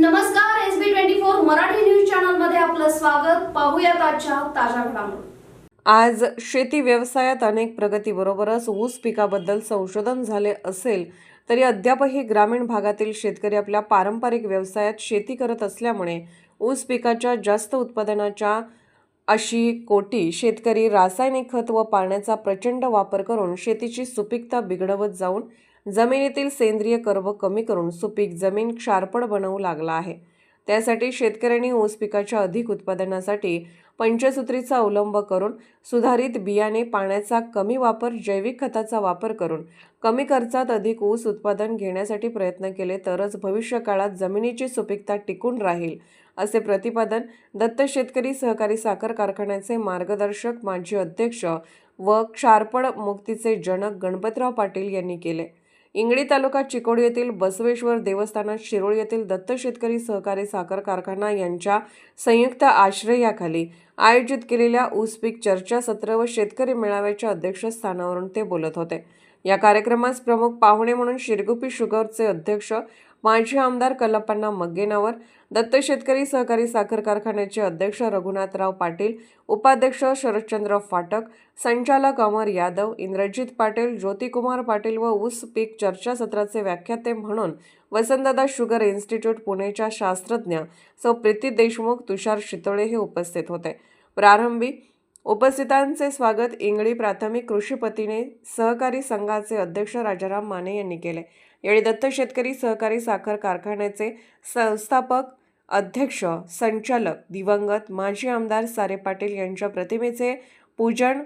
नमस्कार S B twenty four Marathi news चॅनलमध्ये आपलं स्वागत. पाहूया आजच्या ताज्या घडामोडी. आज शेती व्यवसायात अनेक प्रगतीबरोबरच ऊस पिकाबद्दल संशोधन झाले असेल तरी अद्यापही ग्रामीण भागातील शेतकरी आपल्या पारंपरिक व्यवसायात शेती करत असल्यामुळे ऊस पिकाच्या जास्त उत्पादनाच्या अशी कोटी शेतकरी रासायनिक खत व पाण्याचा प्रचंड वापर करून शेतीची सुपीकता बिघडवत जाऊन जमिनीतील सेंद्रिय कर्व कमी करून सुपीक जमीन क्षारपड बनवू लागला आहे. त्यासाठी शेतकऱ्यांनी ऊस पिकाच्या अधिक उत्पादनासाठी पंचसूत्रीचा अवलंब करून सुधारित बियाणे पाण्याचा कमी वापर जैविक खताचा वापर करून कमी खर्चात अधिक ऊस उत्पादन घेण्यासाठी प्रयत्न केले तरच भविष्य काळात जमिनीची सुपीकता टिकून राहील असे प्रतिपादन दत्त शेतकरी सहकारी साखर कारखान्याचे मार्गदर्शक माजी अध्यक्ष व क्षारपड मुक्तीचे जनक गणपतराव पाटील यांनी केले. इंगळी तालुका चिकोडी येथील बसवेश्वर देवस्थानात शिरोळ येथील दत्त शेतकरी सहकारी साखर कारखाना यांच्या संयुक्त आश्रयाखाली आयोजित केलेल्या ऊस पीक चर्चा सत्र व शेतकरी मेळाव्याच्या अध्यक्षस्थानावरून ते बोलत होते. या कार्यक्रमास प्रमुख पाहुणे म्हणून शिरगुपी शुगरचे अध्यक्ष माजी आमदार कलपांना मग्गेनावर. दत्त शेतकरी सहकारी साखर कारखान्याचे अध्यक्ष रघुनाथराव पाटील उपाध्यक्ष शरदचंद्र फाटक संचालक अमर यादव इंद्रजित पाटील ज्योतिकुमार पाटील व ऊस पीक चर्चासत्राचे व्याख्याते म्हणून वसंतदादा शुगर इन्स्टिट्यूट पुणेच्या शास्त्रज्ञ सौ प्रीती देशमुख तुषार शितोळे हे उपस्थित होते. प्रारंभी उपस्थितांचे स्वागत इंगळी प्राथमिक कृषीपतीने सहकारी संघाचे अध्यक्ष राजाराम माने यांनी केले. यावेळी दत्त शेतकरी सहकारी साखर कारखान्याचे संस्थापक अध्यक्ष संचालक दिवंगत माजी आमदार सारे पाटील यांच्या प्रतिमेचे पूजन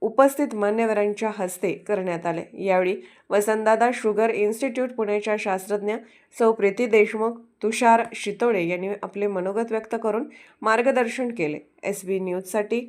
उपस्थित मान्यवरांच्या हस्ते करण्यात आले. यावेळी वसंतदादा शुगर इन्स्टिट्यूट पुण्याच्या शास्त्रज्ञ सौ. प्रीती देशमुख तुषार शितोळे यांनी आपले मनोगत व्यक्त करून मार्गदर्शन केले. एस बी न्यूजसाठी